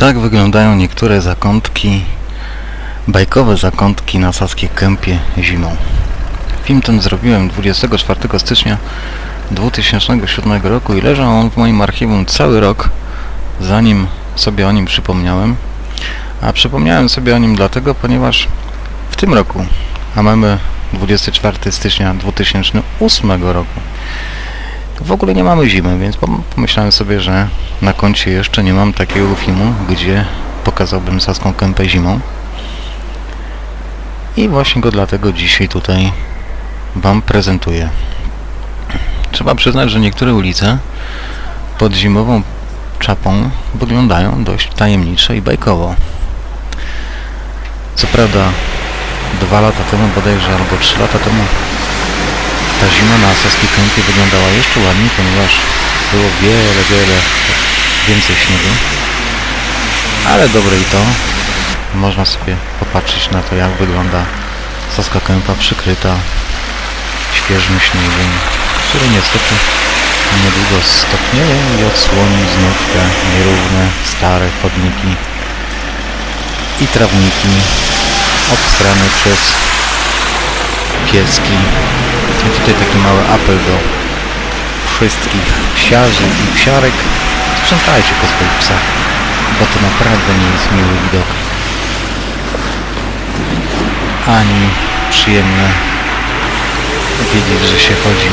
Tak wyglądają niektóre zakątki, bajkowe zakątki na Saskiej Kępie zimą. Film ten zrobiłem 24 stycznia 2007 roku i leżał on w moim archiwum cały rok, zanim sobie o nim przypomniałem. A przypomniałem sobie o nim dlatego, ponieważ w tym roku, a mamy 24 stycznia 2008 roku, w ogóle nie mamy zimy, więc pom- pomyślałem sobie, że na koncie jeszcze nie mam takiego filmu, gdzie pokazałbym Saską Kępę zimą. I właśnie go dlatego dzisiaj tutaj Wam prezentuję. Trzeba przyznać, że niektóre ulice pod zimową czapą wyglądają dość tajemniczo i bajkowo. Co prawda dwa lata temu bodajże, albo trzy lata temu ta zima na Saskiej Kępie wyglądała jeszcze ładniej, ponieważ było wiele, wiele więcej śniegu. Ale dobre i to. Można sobie popatrzeć na to, jak wygląda Saska Kępa przykryta świeżym śniegiem, który niestety niedługo stopnieje i odsłoni znów te nierówne, stare chodniki i trawniki obstrane przez pieski. I tutaj taki mały apel do wszystkich psiarzy i psiarek. Sprzątajcie po swoich psach, bo to naprawdę nie jest miły widok. Ani przyjemne wiedzieć, że się chodzi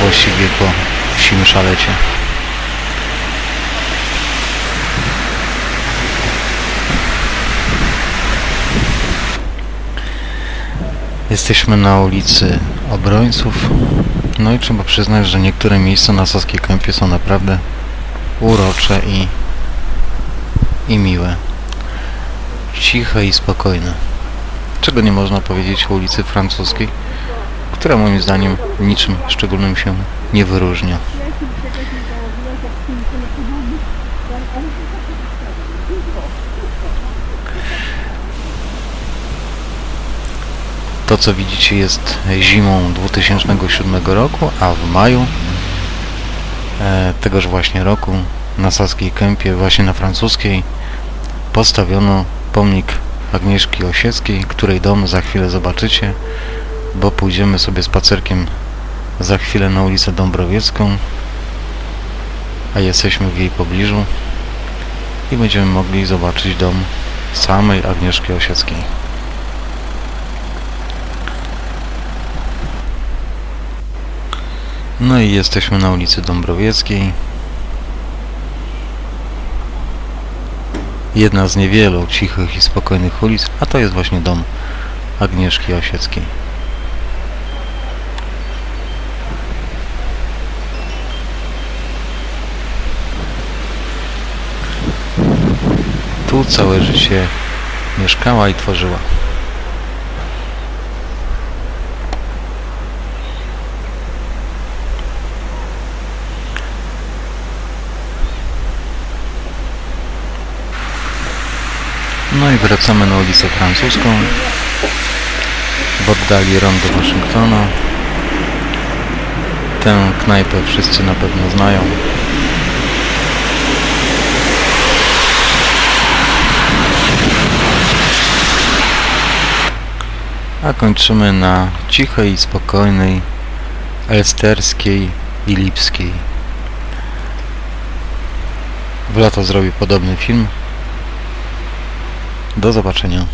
właściwie po psim szalecie. Jesteśmy na ulicy Obrońców. No i trzeba przyznać, że niektóre miejsca na Saskiej Kępie są naprawdę urocze i, i miłe. Ciche i spokojne. Czego nie można powiedzieć o ulicy Francuskiej, która moim zdaniem niczym szczególnym się nie wyróżnia. To co widzicie jest zimą 2007 roku, a w maju e, tegoż właśnie roku na Saskiej Kępie, właśnie na francuskiej, postawiono pomnik Agnieszki Osieckiej, której dom za chwilę zobaczycie, bo pójdziemy sobie spacerkiem za chwilę na ulicę Dąbrowiecką, a jesteśmy w jej pobliżu i będziemy mogli zobaczyć dom samej Agnieszki Osieckiej. No i jesteśmy na ulicy Dąbrowieckiej. Jedna z niewielu cichych i spokojnych ulic, a to jest właśnie dom Agnieszki Osieckiej. Tu całe życie mieszkała i tworzyła. No i wracamy na ulicę Francuską. W oddali rondo Waszyngtona. Tę knajpę wszyscy na pewno znają. A kończymy na cichej i spokojnej Elsterskiej i Lipskiej. W lato zrobię podobny film. Do zobaczenia.